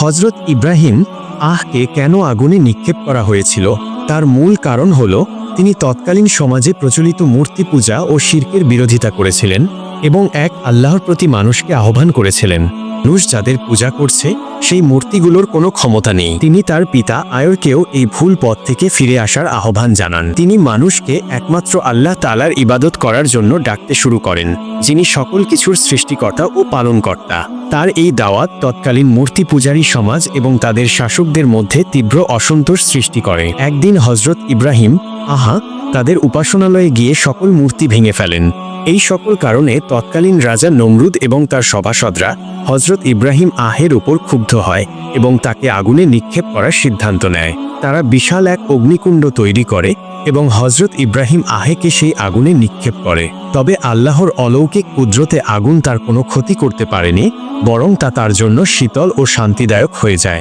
হজরত ইব্রাহিম, আহকে কেন আগুনে নিক্ষেপ করা হয়েছিল? তার মূল কারণ হল, তিনি তৎকালীন সমাজে প্রচলিত মূর্তি পূজা ও শির্কের বিরোধিতা করেছিলেন এবং এক আল্লাহর প্রতি মানুষকে আহ্বান করেছিলেন। মানুষ যাদের পূজা করছে, সেই মূর্তিগুলোর কোনো ক্ষমতা নেই। তিনি তার পিতা আয়রকেও এই ভুল পথ থেকে ফিরে আসার আহ্বান জানান। তিনি মানুষকে একমাত্র আল্লাহ তালার ইবাদত করার জন্য ডাকতে শুরু করেন, যিনি সকল কিছুর সৃষ্টিকর্তা ও পালনকর্তা। তার এই দাওয়াত তৎকালীন মূর্তি পূজারী সমাজ এবং তাদের শাসকদের মধ্যে তীব্র অসন্তোষ সৃষ্টি করে। একদিন হজরত ইব্রাহিম, আহা, তাদের উপাসনালয়ে গিয়ে সকল মূর্তি ভেঙে ফেলেন। এই সকল কারণে তৎকালীন রাজা নমরুদ এবং তার সভাসদরা হজরত ইব্রাহিম আহের উপর ক্ষুব্ধ হয় এবং তাকে আগুনে নিক্ষেপ করার সিদ্ধান্ত নেয়। তারা বিশাল এক অগ্নিকুণ্ড তৈরি করে এবং হজরত ইব্রাহিম আহেকে সেই আগুনে নিক্ষেপ করে। তবে আল্লাহর অলৌকিক কুদরতে আগুন তার কোনো ক্ষতি করতে পারেনি, বরং তা তার জন্য শীতল ও শান্তিদায়ক হয়ে যায়।